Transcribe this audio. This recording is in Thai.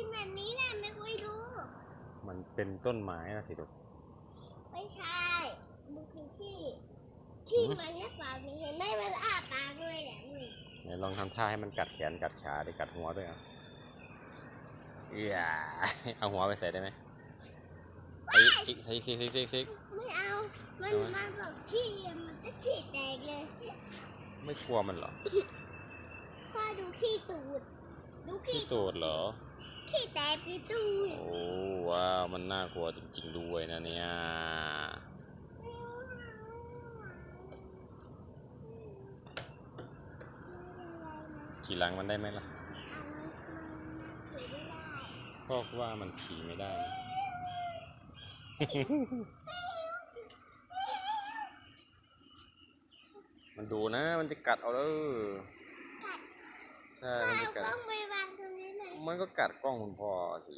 กินแบบนี้แหละไม่ค่อยดู มันเป็นต้นไม้นะสิลูกไม่ใช่มันคือที่ ที่มันแค่ปากนี่เห็นไหมมันอ้าปากด้วยแหละมึงไหนลองทำท่าให้มันกัดแขนกัดขาดิกัดหัวด้วยอะเอียเอาหัวไปใส่ได้ไหมไอ้อีกซิกซิกซิกซิกซิกไม่เอา มันเอาไหมมาบอกที่มันจะขี้แตกเลย ไม่กลัวมันเหรอพ่อดูขี้ตูด ดูที่ตูดเหรอ ขี้แตกคือตูดโอ้ว้าวมันน่ากลัวจริงๆด้วยนะเนี่ยขี่หลังมันได้ไหมล่ะเอามันมันขี่ไม่ได้พ่อว่ามันขี่ไม่ได้นะมันดูนะ มันจะกัดเอาเด้อกัดใช่พ่อมันจะเอากัดกล้องไปวางตรงนี้หน่อย มันก็กัดกล้องคุณพ่อสิ